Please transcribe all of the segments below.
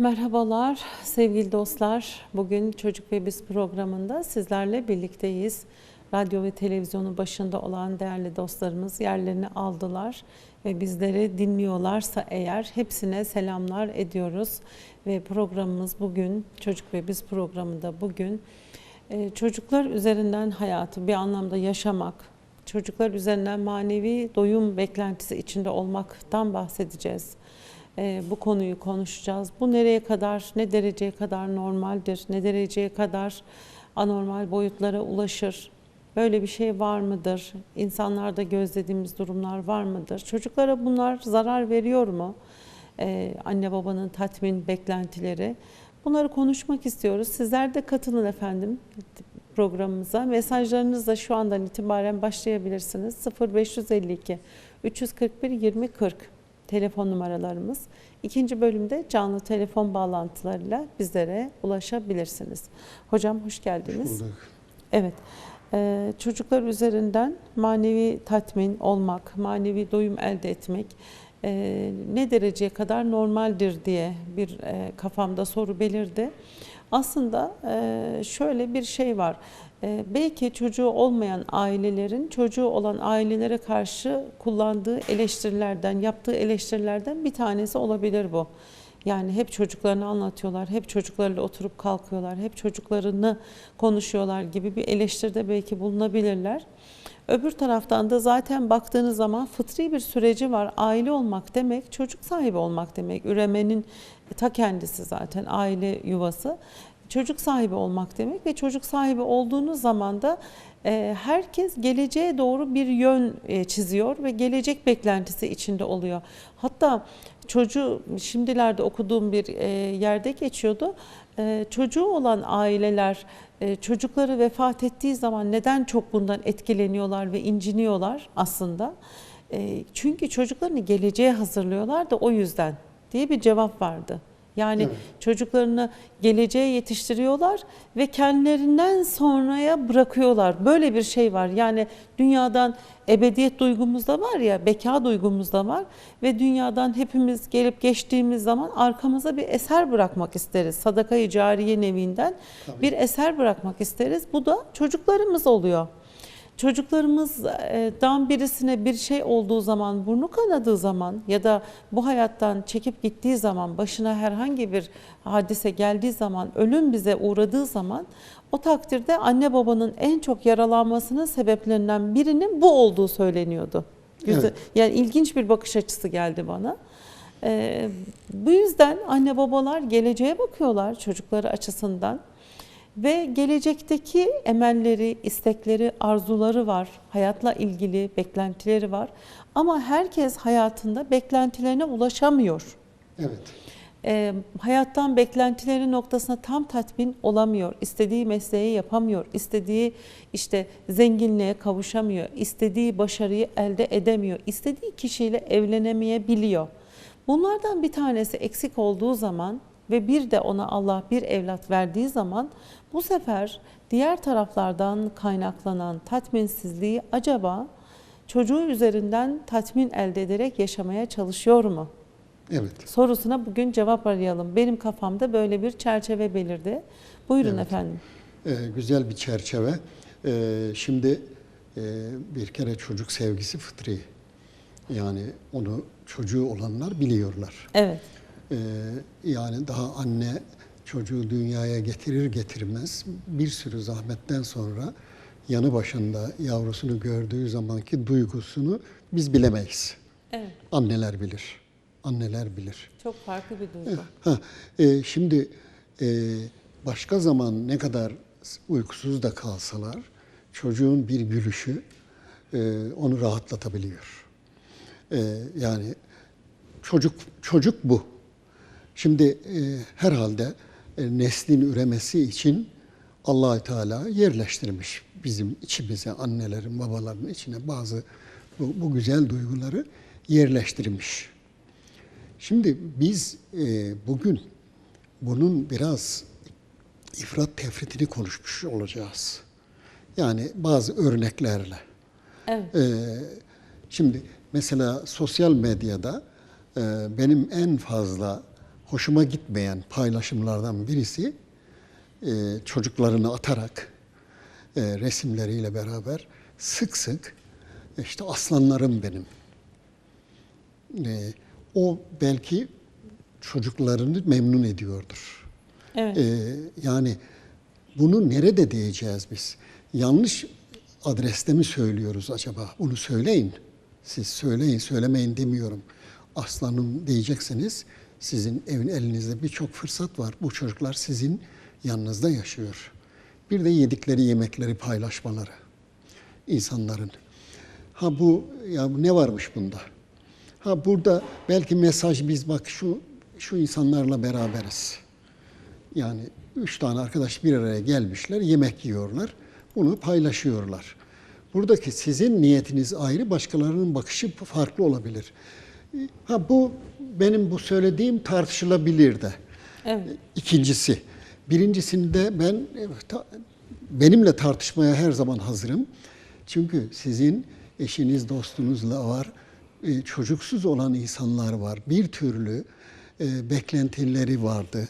Merhabalar sevgili dostlar. Bugün Çocuk ve Biz programında sizlerle birlikteyiz. Radyo ve televizyonun başında olan değerli dostlarımız yerlerini aldılar ve bizleri dinliyorlarsa eğer hepsine selamlar ediyoruz. Ve programımız bugün Çocuk ve Biz programında bugün e, çocuklar üzerinden hayatı bir anlamda yaşamak, çocuklar üzerinden manevi doyum beklentisi içinde olmaktan bahsedeceğiz. Ee, bu konuyu konuşacağız. Bu nereye kadar, ne dereceye kadar normaldir, ne dereceye kadar anormal boyutlara ulaşır? Böyle bir şey var mıdır? İnsanlarda gözlediğimiz durumlar var mıdır? Çocuklara bunlar zarar veriyor mu? Ee, anne babanın tatmin beklentileri. Bunları konuşmak istiyoruz. Sizler de katılın efendim programımıza. Mesajlarınızla şu andan itibaren başlayabilirsiniz. 0552 341 2040 telefon numaralarımız. İkinci bölümde canlı telefon bağlantılarıyla bizlere ulaşabilirsiniz. Hocam hoş geldiniz. Bulduk. Evet. Ee, çocuklar üzerinden manevi tatmin olmak, manevi doyum elde etmek e, ne dereceye kadar normaldir diye bir e, kafamda soru belirdi. Aslında e, şöyle bir şey var. E, belki çocuğu olmayan ailelerin çocuğu olan ailelere karşı kullandığı eleştirilerden, yaptığı eleştirilerden bir tanesi olabilir bu. Yani hep çocuklarını anlatıyorlar, hep çocuklarıyla oturup kalkıyorlar, hep çocuklarını konuşuyorlar gibi bir eleştiride belki bulunabilirler. Öbür taraftan da zaten baktığınız zaman fıtri bir süreci var. Aile olmak demek çocuk sahibi olmak demek. Üremenin ta kendisi zaten aile yuvası. Çocuk sahibi olmak demek ve çocuk sahibi olduğunuz zaman da e, herkes geleceğe doğru bir yön e, çiziyor ve gelecek beklentisi içinde oluyor. Hatta çocuğu şimdilerde okuduğum bir e, yerde geçiyordu. Çocuğu olan aileler çocukları vefat ettiği zaman neden çok bundan etkileniyorlar ve inciniyorlar aslında? Çünkü çocuklarını geleceğe hazırlıyorlar da o yüzden diye bir cevap vardı. Yani Evet. çocuklarını geleceğe yetiştiriyorlar ve kendilerinden sonraya bırakıyorlar. Böyle bir şey var. Yani dünyadan ebediyet duygumuz da var ya, beka duygumuz da var ve dünyadan hepimiz gelip geçtiğimiz zaman arkamıza bir eser bırakmak isteriz. Sadakayı cariye nevinden Tabii. bir eser bırakmak isteriz. Bu da çocuklarımız oluyor. Çocuklarımızdan birisine bir şey olduğu zaman, burnu kanadığı zaman ya da bu hayattan çekip gittiği zaman, başına herhangi bir hadise geldiği zaman, ölüm bize uğradığı zaman o takdirde anne babanın en çok yaralanmasının sebeplerinden birinin bu olduğu söyleniyordu. Güzel. Evet. Yani ilginç bir bakış açısı geldi bana. Ee, bu yüzden anne babalar geleceğe bakıyorlar çocukları açısından. Ve gelecekteki emelleri, istekleri, arzuları var. Hayatla ilgili beklentileri var. Ama herkes hayatında beklentilerine ulaşamıyor. Evet. Ee, hayattan beklentileri noktasına tam tatmin olamıyor. İstediği mesleği yapamıyor. İstediği işte zenginliğe kavuşamıyor. İstediği başarıyı elde edemiyor. İstediği kişiyle evlenemeyebiliyor. Bunlardan bir tanesi eksik olduğu zaman ve bir de ona Allah bir evlat verdiği zaman bu sefer diğer taraflardan kaynaklanan tatminsizliği acaba çocuğu üzerinden tatmin elde ederek yaşamaya çalışıyor mu? Evet. sorusuna bugün cevap arayalım. Benim kafamda böyle bir çerçeve belirdi. Buyurun Evet. efendim. Ee, güzel bir çerçeve. Ee, şimdi e, bir kere çocuk sevgisi fıtri. Yani onu çocuğu olanlar biliyorlar. Evet. Ee, yani daha anne çocuğu dünyaya getirir getirmez bir sürü zahmetten sonra yanı başında yavrusunu gördüğü zamanki duygusunu biz bilemeyiz. Evet. Anneler bilir. Anneler bilir. Çok farklı bir duygu. Ha, e, şimdi e, başka zaman ne kadar uykusuz da kalsalar çocuğun bir gülüşü e, onu rahatlatabiliyor. E, yani çocuk çocuk bu. Şimdi e, herhalde e, neslin üremesi için allah Teala yerleştirmiş bizim içimize, annelerin, babaların içine bazı bu, bu güzel duyguları yerleştirmiş. Şimdi biz e, bugün bunun biraz ifrat tefritini konuşmuş olacağız. Yani bazı örneklerle. Evet. E, şimdi mesela sosyal medyada e, benim en fazla hoşuma gitmeyen paylaşımlardan birisi e, çocuklarını atarak e, resimleriyle beraber sık sık işte aslanlarım benim. E, o belki çocuklarını memnun ediyordur. Evet. Ee, yani bunu nerede diyeceğiz biz? Yanlış adreste mi söylüyoruz acaba? Bunu söyleyin. Siz söyleyin, söylemeyin demiyorum. Aslanım diyeceksiniz. Sizin evin elinizde birçok fırsat var. Bu çocuklar sizin yanınızda yaşıyor. Bir de yedikleri yemekleri paylaşmaları insanların. Ha bu ya ne varmış bunda? Ha burada belki mesaj biz bak şu şu insanlarla beraberiz. Yani üç tane arkadaş bir araya gelmişler, yemek yiyorlar. Bunu paylaşıyorlar. Buradaki sizin niyetiniz ayrı, başkalarının bakışı farklı olabilir. Ha bu benim bu söylediğim tartışılabilir de. Evet. İkincisi, birincisinde ben benimle tartışmaya her zaman hazırım. Çünkü sizin eşiniz, dostunuzla var, e, çocuksuz olan insanlar var. Bir türlü e, beklentileri vardı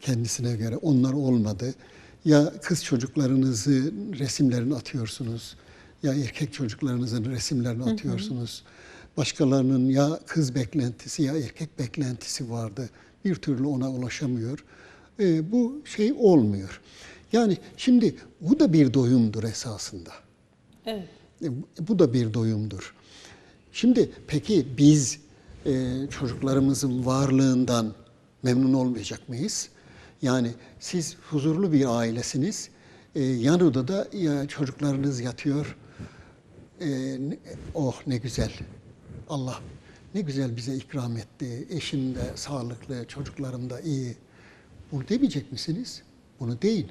kendisine göre. Onlar olmadı. Ya kız çocuklarınızı resimlerini atıyorsunuz ya erkek çocuklarınızın resimlerini atıyorsunuz. Başkalarının ya kız beklentisi ya erkek beklentisi vardı. Bir türlü ona ulaşamıyor. E, bu şey olmuyor. Yani şimdi bu da bir doyumdur esasında. Evet. E, Bu da bir doyumdur. Şimdi peki biz e, çocuklarımızın varlığından memnun olmayacak mıyız? Yani siz huzurlu bir ailesiniz. E, yan odada ya çocuklarınız yatıyor. E, oh ne güzel. Allah ne güzel bize ikram etti. Eşim de sağlıklı, çocuklarım da iyi. Bunu demeyecek misiniz? Bunu değil.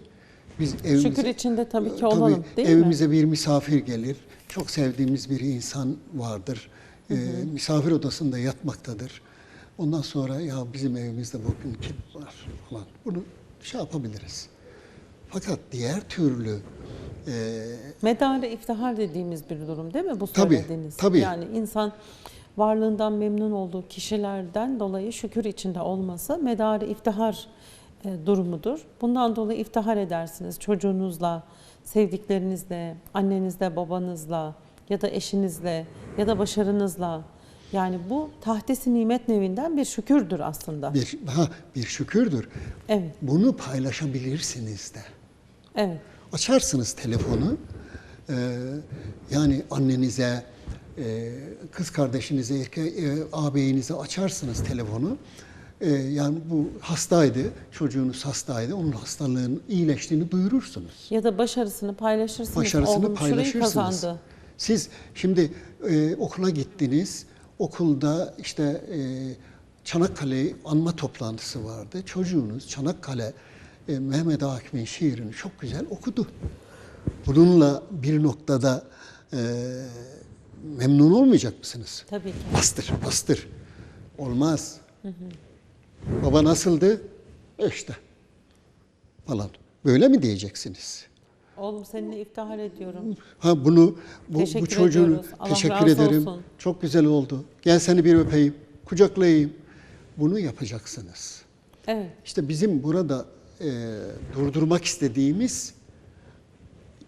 Biz evimize, Şükür içinde tabii ki Tabii, olalım değil mi? evimize bir misafir gelir. Çok sevdiğimiz bir insan vardır. Ee, misafir odasında yatmaktadır. Ondan sonra ya bizim evimizde bugün kim var falan. Bunu şey yapabiliriz. Fakat diğer türlü e, Medare iftihar dediğimiz bir durum değil mi bu Tabii, söylediğiniz? tabii. Yani insan varlığından memnun olduğu kişilerden dolayı şükür içinde olması medare iftihar e, durumudur. Bundan dolayı iftihar edersiniz çocuğunuzla, sevdiklerinizle, annenizle, babanızla ya da eşinizle ya da başarınızla. Yani bu tahtesi nimet nevinden bir şükürdür aslında. bir ha bir şükürdür. Evet, Bunu paylaşabilirsiniz de. Evet. Açarsınız telefonu. Ee, yani annenize, e, kız kardeşinize, erkek, e, ağabeyinize açarsınız telefonu. Ee, yani bu hastaydı, çocuğunuz hastaydı, onun hastalığının iyileştiğini duyurursunuz. Ya da başarısını paylaşırsınız. Başarısını Oğlum paylaşırsınız. kazandı. Siz şimdi e, okula gittiniz, okulda işte e, Çanakkale anma toplantısı vardı. Çocuğunuz Çanakkale e, Mehmet Akif'in şiirini çok güzel okudu. Bununla bir noktada e, memnun olmayacak mısınız? Tabii ki. Bastır, bastır. Olmaz. Baba nasıldı? İşte. Falan. Böyle mi diyeceksiniz? Oğlum seninle iftihar ediyorum. Ha bunu bu, Teşekkür bu çocuğun teşekkür razı ederim. olsun. Çok güzel oldu. Gel seni bir öpeyim, kucaklayayım. Bunu yapacaksınız. Evet. İşte bizim burada e, durdurmak istediğimiz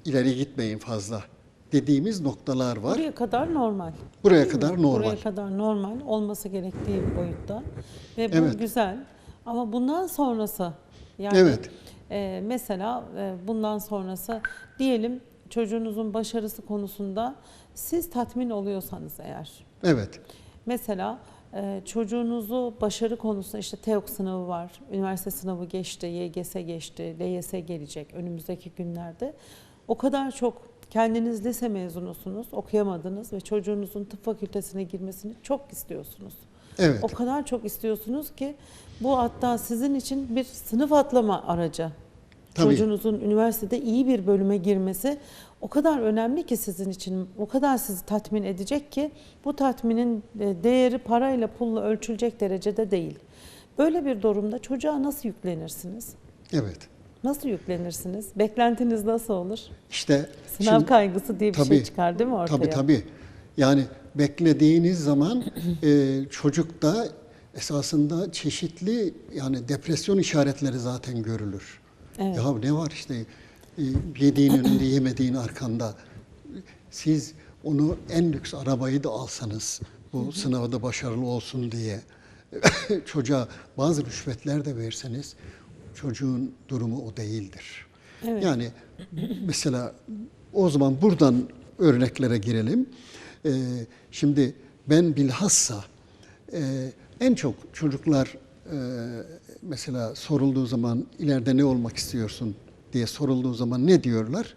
ileri gitmeyin fazla dediğimiz noktalar var. Buraya kadar normal. Buraya kadar normal. Buraya kadar normal olması gerektiği boyutta. Ve bu Evet. güzel. Ama bundan sonrası yani Evet. e, mesela e, bundan sonrası diyelim çocuğunuzun başarısı konusunda siz tatmin oluyorsanız eğer Evet. Mesela çocuğunuzu başarı konusunda işte TEOK sınavı var, üniversite sınavı geçti, YGS geçti, LYS gelecek önümüzdeki günlerde. O kadar çok kendiniz lise mezunusunuz, okuyamadınız ve çocuğunuzun tıp fakültesine girmesini çok istiyorsunuz. Evet. O kadar çok istiyorsunuz ki bu hatta sizin için bir sınıf atlama aracı. Tabii. Çocuğunuzun üniversitede iyi bir bölüme girmesi o kadar önemli ki sizin için, o kadar sizi tatmin edecek ki bu tatminin e, değeri parayla pulla ölçülecek derecede değil. Böyle bir durumda çocuğa nasıl yüklenirsiniz? Evet. Nasıl yüklenirsiniz? Beklentiniz nasıl olur? İşte Sınav şimdi- kaygısı diye bir şey Tabii, çıkar değil mi ortaya? Tabii tabii. Yani beklediğiniz zaman e, çocukta esasında çeşitli yani depresyon işaretleri zaten görülür. Evet. Ya ne var işte yediğin önünde yemediğin arkanda. Siz onu en lüks arabayı da alsanız bu sınavda başarılı olsun diye çocuğa bazı rüşvetler de verseniz çocuğun durumu o değildir. Evet. Yani mesela o zaman buradan örneklere girelim. Ee, şimdi ben bilhassa e, en çok çocuklar e, mesela sorulduğu zaman ileride ne olmak istiyorsun diye sorulduğu zaman ne diyorlar?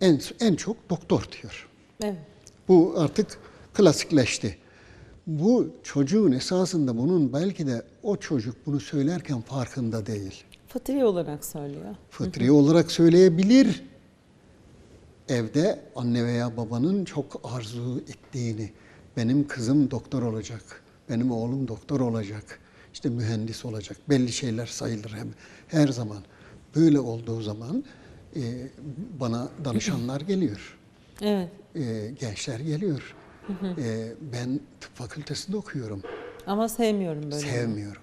En en çok doktor diyor. Evet. Bu artık klasikleşti. Bu çocuğun esasında bunun belki de o çocuk bunu söylerken farkında değil. Fıtri olarak söylüyor. Fıtri olarak söyleyebilir. Evde anne veya babanın çok arzu ettiğini, benim kızım doktor olacak, benim oğlum doktor olacak, işte mühendis olacak, belli şeyler sayılır hem her zaman. Böyle olduğu zaman e, bana danışanlar geliyor, Evet. e, gençler geliyor. E, ben tıp fakültesinde okuyorum, Ama sevmiyorum böyle. sevmiyorum,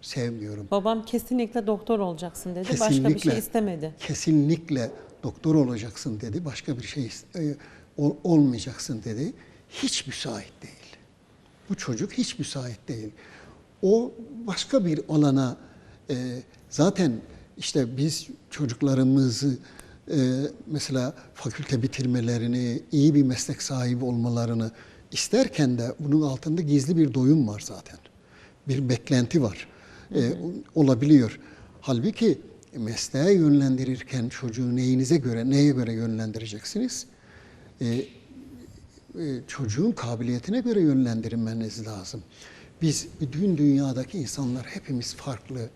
sevmiyorum. Babam kesinlikle doktor olacaksın dedi. Başka bir şey istemedi. kesinlikle doktor olacaksın dedi. Başka bir şey e, ol- olmayacaksın dedi. Hiç müsait değil. Bu çocuk hiç müsait değil. O başka bir alana e, zaten işte biz çocuklarımızı e, mesela fakülte bitirmelerini, iyi bir meslek sahibi olmalarını isterken de bunun altında gizli bir doyum var zaten. Bir beklenti var. E, olabiliyor. Halbuki mesleğe yönlendirirken çocuğu neyinize göre, neye göre yönlendireceksiniz? E, e, çocuğun kabiliyetine göre yönlendirmeniz lazım. Biz bütün dünyadaki insanlar hepimiz farklı.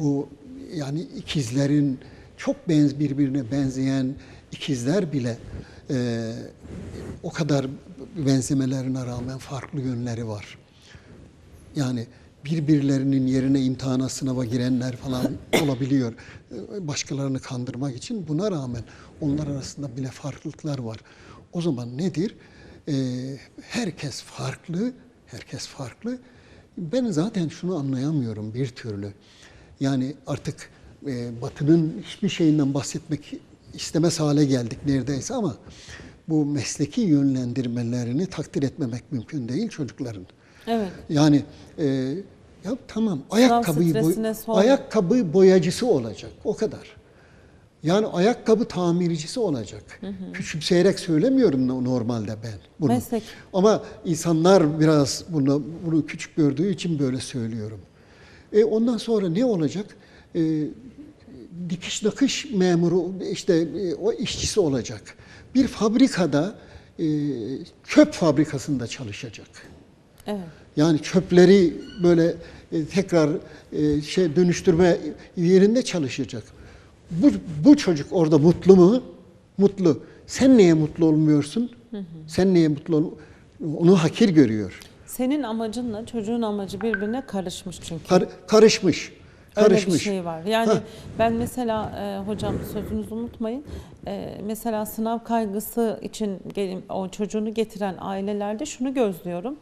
Bu yani ikizlerin çok benz birbirine benzeyen ikizler bile e, o kadar benzemelerine rağmen farklı yönleri var. Yani birbirlerinin yerine imtihana, sınava girenler falan olabiliyor. Ee, Başkalarını kandırmak için. Buna rağmen onlar arasında bile farklılıklar var. O zaman nedir? Ee, herkes farklı, herkes farklı. Ben zaten şunu anlayamıyorum bir türlü. Yani artık e, Batı'nın hiçbir şeyinden bahsetmek istemez hale geldik neredeyse ama bu mesleki yönlendirmelerini takdir etmemek mümkün değil çocukların. Evet. Yani e, ya tamam ayakkabıyı boy- ayakkabı boyacısı olacak o kadar. Yani ayakkabı tamircisi olacak. Küçümseyerek söylemiyorum no- normalde ben bunu. Meslek. Ama insanlar biraz bunu bunu küçük gördüğü için böyle söylüyorum. E ondan sonra ne olacak? E, dikiş nakış memuru işte e, o işçisi olacak. Bir fabrikada e, çöp fabrikasında çalışacak. Evet. Yani çöpleri böyle e, tekrar e, şey dönüştürme yerinde çalışacak. Bu, bu çocuk orada mutlu mu? Mutlu. Sen niye mutlu olmuyorsun? Sen niye mutlu ol? Onu hakir görüyor. Senin amacınla çocuğun amacı birbirine karışmış çünkü. Kar- karışmış. Öyle Karışmış. bir şey var. Yani Ha. ben mesela e, hocam sözünüzü unutmayın. E, mesela sınav kaygısı için gelin, o çocuğunu getiren ailelerde şunu gözlüyorum.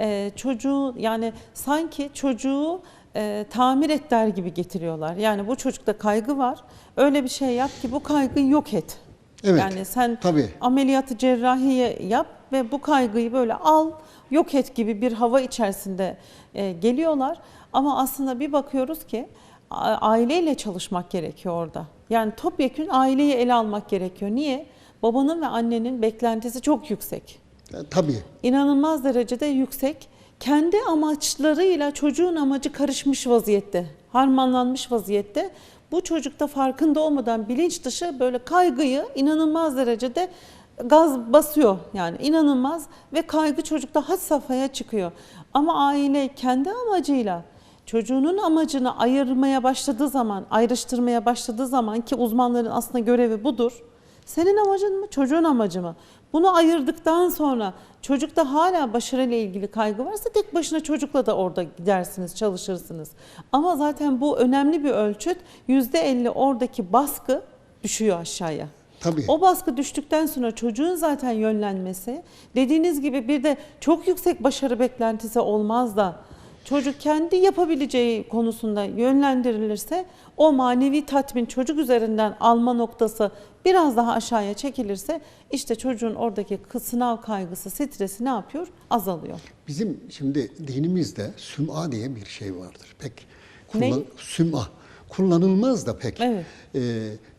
E, çocuğu yani sanki çocuğu e, tamir et der gibi getiriyorlar. Yani bu çocukta kaygı var. Öyle bir şey yap ki bu kaygıyı yok et. Evet, Yani sen tabii. ameliyatı cerrahiye yap ve bu kaygıyı böyle al, yok et gibi bir hava içerisinde e, geliyorlar. Ama aslında bir bakıyoruz ki aileyle çalışmak gerekiyor orada. Yani topyekün aileyi ele almak gerekiyor. Niye? Babanın ve annenin beklentisi çok yüksek. E, Tabii. İnanılmaz derecede yüksek. Kendi amaçlarıyla çocuğun amacı karışmış vaziyette, harmanlanmış vaziyette. Bu çocukta farkında olmadan bilinç dışı böyle kaygıyı inanılmaz derecede gaz basıyor yani inanılmaz ve kaygı çocukta had safhaya çıkıyor. Ama aile kendi amacıyla çocuğunun amacını ayırmaya başladığı zaman, ayrıştırmaya başladığı zaman ki uzmanların aslında görevi budur. Senin amacın mı, çocuğun amacı mı? Bunu ayırdıktan sonra çocukta hala başarıyla ilgili kaygı varsa tek başına çocukla da orada gidersiniz, çalışırsınız. Ama zaten bu önemli bir ölçüt. %50 oradaki baskı düşüyor aşağıya. Tabii. O baskı düştükten sonra çocuğun zaten yönlenmesi, dediğiniz gibi bir de çok yüksek başarı beklentisi olmaz da Çocuk kendi yapabileceği konusunda yönlendirilirse o manevi tatmin çocuk üzerinden alma noktası biraz daha aşağıya çekilirse işte çocuğun oradaki sınav kaygısı, stresi ne yapıyor? Azalıyor. Bizim şimdi dinimizde süm'a diye bir şey vardır. Pek Ne? kullan, süm'a kullanılmaz da pek. Evet. Ee,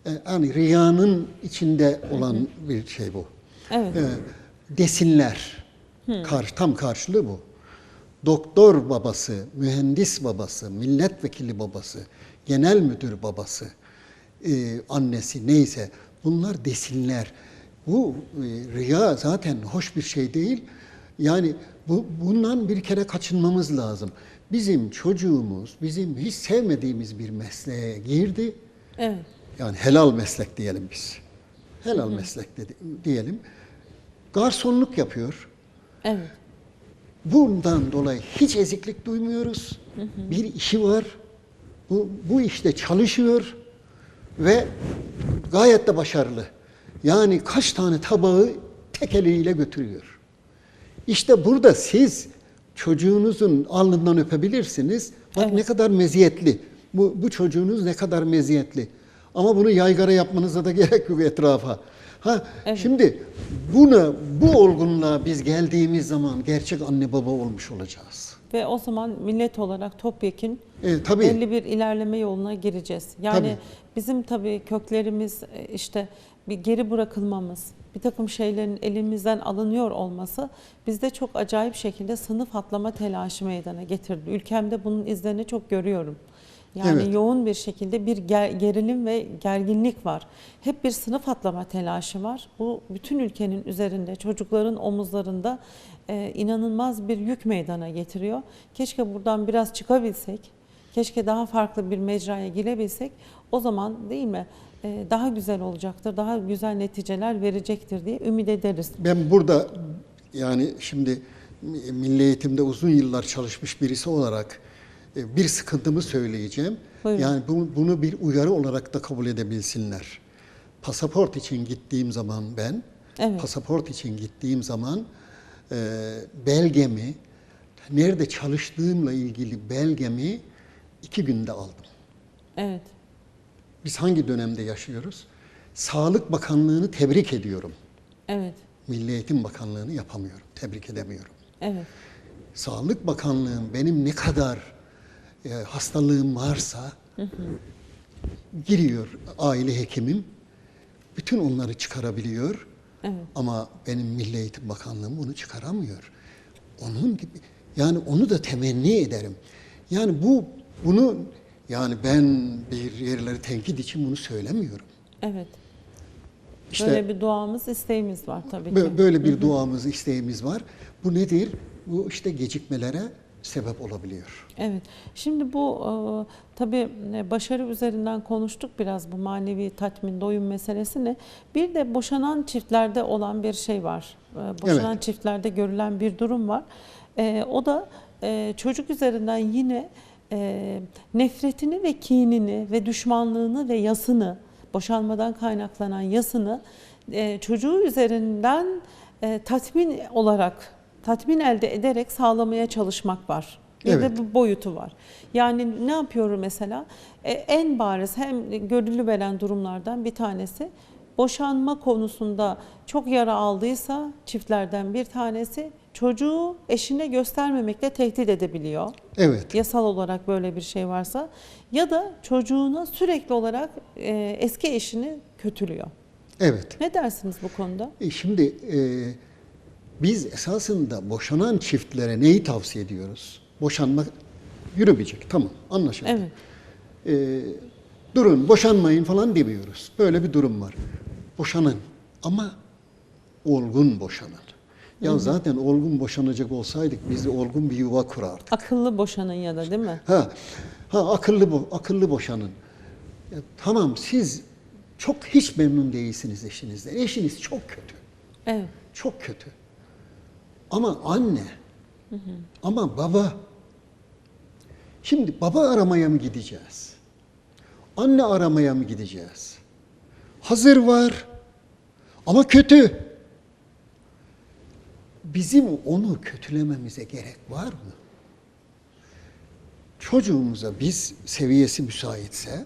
e, yani riyanın içinde olan bir şey bu. Evet. Ee, desinler. Karşı, tam karşılığı bu. Doktor babası, mühendis babası, milletvekili babası, genel müdür babası, e, annesi neyse bunlar desinler. Bu e, riya zaten hoş bir şey değil. Yani bu, bundan bir kere kaçınmamız lazım. Bizim çocuğumuz, bizim hiç sevmediğimiz bir mesleğe girdi. Evet. Yani helal meslek diyelim biz. Helal meslek dedi, diyelim. Garsonluk yapıyor. Evet. Bundan dolayı hiç eziklik duymuyoruz. Bir işi var. Bu, bu işte çalışıyor ve gayet de başarılı. Yani kaç tane tabağı tek eliyle götürüyor. İşte burada siz çocuğunuzun alnından öpebilirsiniz. Bak ne kadar meziyetli. Bu, bu çocuğunuz ne kadar meziyetli. Ama bunu yaygara yapmanıza da gerek yok etrafa. Ha, Şimdi buna, bu olgunluğa biz geldiğimiz zaman gerçek anne baba olmuş olacağız. Ve o zaman millet olarak topyekün E, tabii. belli bir ilerleme yoluna gireceğiz. Yani Tabii. bizim tabii köklerimiz e, işte bir geri bırakılmamız, bir takım şeylerin elimizden alınıyor olması bizde çok acayip şekilde sınıf atlama telaşı meydana getirdi. Ülkemde bunun izlerini çok görüyorum. Yani Evet. yoğun bir şekilde bir ger- gerilim ve gerginlik var. Hep bir sınıf atlama telaşı var. Bu bütün ülkenin üzerinde, çocukların omuzlarında e, inanılmaz bir yük meydana getiriyor. Keşke buradan biraz çıkabilsek, keşke daha farklı bir mecraya girebilsek. O zaman değil mi e, daha güzel olacaktır, daha güzel neticeler verecektir diye ümit ederiz. Ben burada yani şimdi milli eğitimde uzun yıllar çalışmış birisi olarak bir sıkıntımı söyleyeceğim. Buyurun. Yani bu- bunu bir uyarı olarak da kabul edebilsinler. Pasaport için gittiğim zaman ben, Evet. pasaport için gittiğim zaman e, belgemi, nerede çalıştığımla ilgili belgemi iki günde aldım. Evet, Biz hangi dönemde yaşıyoruz? Sağlık Bakanlığı'nı tebrik ediyorum. evet, Milli Eğitim Bakanlığı'nı yapamıyorum, tebrik edemiyorum. evet, Sağlık Bakanlığı'nın benim ne kadar e, hastalığım varsa giriyor aile hekimim, bütün onları çıkarabiliyor. evet. Ama benim Milli Eğitim Bakanlığım bunu çıkaramıyor. Onun gibi yani onu da temenni ederim. Yani bu bunu yani ben bir yerleri tenkit için bunu söylemiyorum. evet. İşte Böyle bir duamız, isteğimiz var tabii ki. Bö- Böyle bir duamız, isteğimiz var. Bu nedir? Bu işte gecikmelere sebep olabiliyor. Evet. Şimdi bu e, tabii e, başarı üzerinden konuştuk biraz bu manevi tatmin, doyum meselesini. Bir de boşanan çiftlerde olan bir şey var. E, boşanan Evet. çiftlerde görülen bir durum var. E, o da e, çocuk üzerinden yine e, nefretini ve kinini ve düşmanlığını ve yasını, boşanmadan kaynaklanan yasını e, çocuğu üzerinden e, tatmin olarak, tatmin elde ederek sağlamaya çalışmak var. Bir Evet. de bu boyutu var. Yani ne yapıyorum mesela? E, en bariz hem görülü veren durumlardan bir tanesi boşanma konusunda çok yara aldıysa çiftlerden bir tanesi çocuğu eşine göstermemekle tehdit edebiliyor. Evet. Yasal olarak böyle bir şey varsa ya da çocuğuna sürekli olarak e, eski eşini kötülüyor. Evet. Ne dersiniz bu konuda? E şimdi e, biz esasında boşanan çiftlere neyi tavsiye ediyoruz? Boşanma yürümeyecek. Tamam anlaşıldı. Evet. E, durun boşanmayın falan demiyoruz. Böyle bir durum var. Boşanın ama olgun boşanın. Ya zaten olgun boşanacak olsaydık biz de olgun bir yuva kurardık. Akıllı boşanın ya da değil mi? Ha, ha akıllı bu, akıllı boşanın. Ya, tamam siz çok hiç memnun değilsiniz eşinizden. Eşiniz çok kötü. Evet. Çok kötü. Ama anne, ama baba. Şimdi baba aramaya mı gideceğiz? Anne aramaya mı gideceğiz? Hazır var ama kötü. Bizim onu kötülememize gerek var mı? çocuğumuza biz seviyesi müsaitse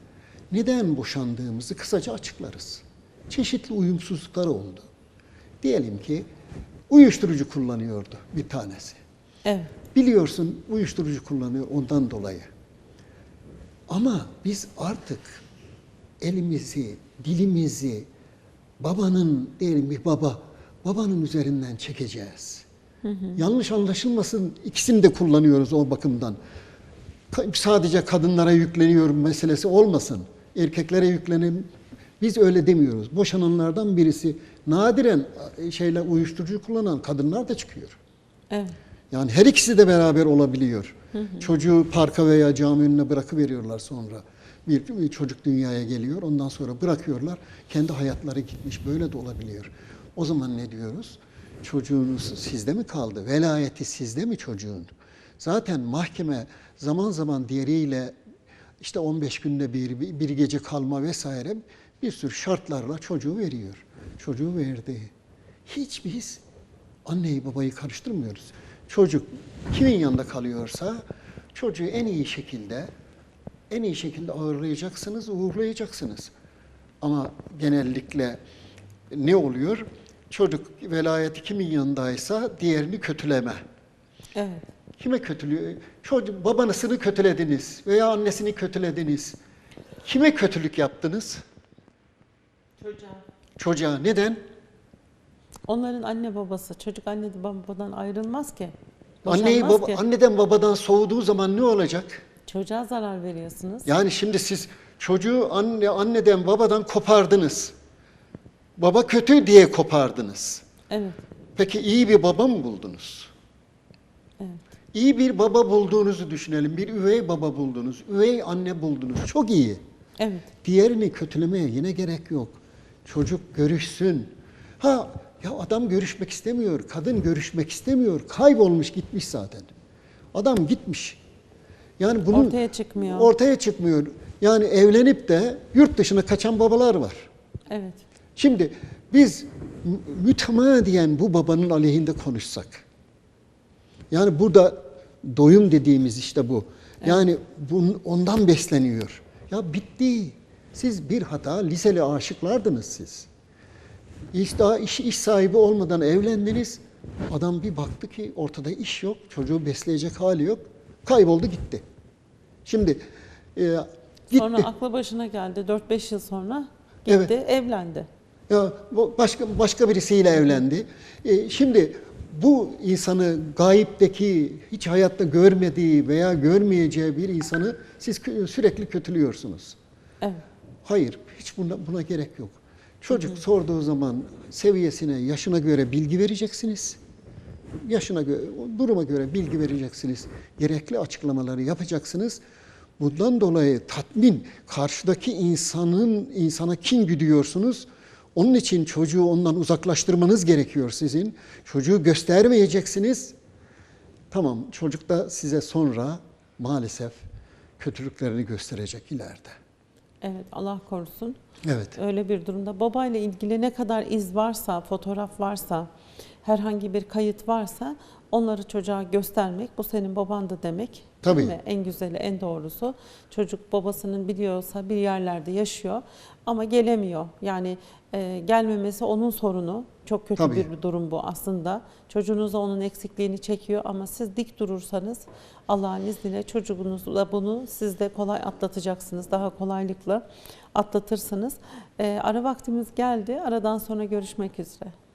neden boşandığımızı kısaca açıklarız. Çeşitli uyumsuzluklar oldu. Diyelim ki uyuşturucu kullanıyordu bir tanesi. Evet. Biliyorsun uyuşturucu kullanıyor ondan dolayı. Ama biz artık elimizi, dilimizi babanın diyelim bir baba, babanın üzerinden çekeceğiz. Yanlış anlaşılmasın ikisini de kullanıyoruz o bakımdan. Sadece kadınlara yükleniyorum meselesi olmasın. Erkeklere yüklenim. Biz öyle demiyoruz. Boşananlardan birisi nadiren e, şeyle uyuşturucu kullanan kadınlar da çıkıyor. Evet. Yani her ikisi de beraber olabiliyor. Çocuğu parka veya cami önüne bırakıveriyorlar sonra. Bir, bir çocuk dünyaya geliyor, ondan sonra bırakıyorlar. Kendi hayatları gitmiş, böyle de olabiliyor. O zaman ne diyoruz? Çocuğunuz sizde mi kaldı? Velayeti sizde mi çocuğun? Zaten mahkeme zaman zaman diğeriyle işte 15 günde bir, bir gece kalma vesaire bir sürü şartlarla çocuğu veriyor. Çocuğu verdi. Hiç biz anneyi babayı karıştırmıyoruz. Çocuk kimin yanında kalıyorsa çocuğu en iyi şekilde en iyi şekilde ağırlayacaksınız, uğurlayacaksınız. Ama genellikle ne oluyor? Çocuk velayeti kimin yanındaysa diğerini kötüleme. Evet. Kime kötülüyor? Çocuk babanısını kötülediniz veya annesini kötülediniz. Kime kötülük yaptınız? Çocuğa. Çocuğa. Neden? Onların anne babası, çocuk anne babadan ayrılmaz ki. Anneyi baba, ki. anneden babadan soğuduğu zaman ne olacak? Çocuğa zarar veriyorsunuz. Yani şimdi siz çocuğu anne anneden babadan kopardınız. Baba kötü diye kopardınız. Evet. Peki iyi bir baba mı buldunuz? Evet. İyi bir baba bulduğunuzu düşünelim. Bir üvey baba buldunuz. Üvey anne buldunuz. Çok iyi. Evet. Diğerini kötülemeye yine gerek yok. Çocuk görüşsün. Ha ya adam görüşmek istemiyor, kadın görüşmek istemiyor. Kaybolmuş gitmiş zaten. Adam gitmiş. Yani bunun Ortaya çıkmıyor. Ortaya çıkmıyor. Yani evlenip de yurt dışına kaçan babalar var. Evet. Şimdi biz mü- mütemadiyen bu babanın aleyhinde konuşsak. Yani burada doyum dediğimiz işte bu. Yani bun, ondan besleniyor. Ya bitti. Siz bir hata liseli aşıklardınız siz. İş daha iş, iş sahibi olmadan evlendiniz. Adam bir baktı ki ortada iş yok. Çocuğu besleyecek hali yok. Kayboldu gitti. Şimdi e, gitti. Sonra aklı başına geldi. 4-5 yıl sonra gitti, Evet. evlendi. Ya başka başka birisiyle evlendi. E, şimdi bu insanı gayipteki hiç hayatta görmediği veya görmeyeceği bir insanı siz sürekli kötülüyorsunuz. Evet. Hayır, hiç buna, buna gerek yok. Çocuk sorduğu zaman seviyesine, yaşına göre bilgi vereceksiniz. Yaşına göre, duruma göre bilgi vereceksiniz. Gerekli açıklamaları yapacaksınız. Bundan dolayı tatmin, karşıdaki insanın insana kin güdüyorsunuz. Onun için çocuğu ondan uzaklaştırmanız gerekiyor sizin. Çocuğu göstermeyeceksiniz. Tamam, çocuk da size sonra maalesef kötülüklerini gösterecek ileride. Evet. Allah korusun. Evet. Öyle bir durumda babayla ilgili ne kadar iz varsa, fotoğraf varsa, herhangi bir kayıt varsa onları çocuğa göstermek bu senin babandı demek. Tabii. Değil mi? En güzeli, en doğrusu. Çocuk babasının biliyorsa bir yerlerde yaşıyor ama gelemiyor. Yani e, gelmemesi onun sorunu. Çok kötü Tabii. bir durum bu aslında. Çocuğunuz da onun eksikliğini çekiyor ama siz dik durursanız Allah'ın izniyle çocuğunuzla bunu siz de kolay atlatacaksınız. Daha kolaylıkla atlatırsınız. E, ara vaktimiz geldi. Aradan sonra görüşmek üzere.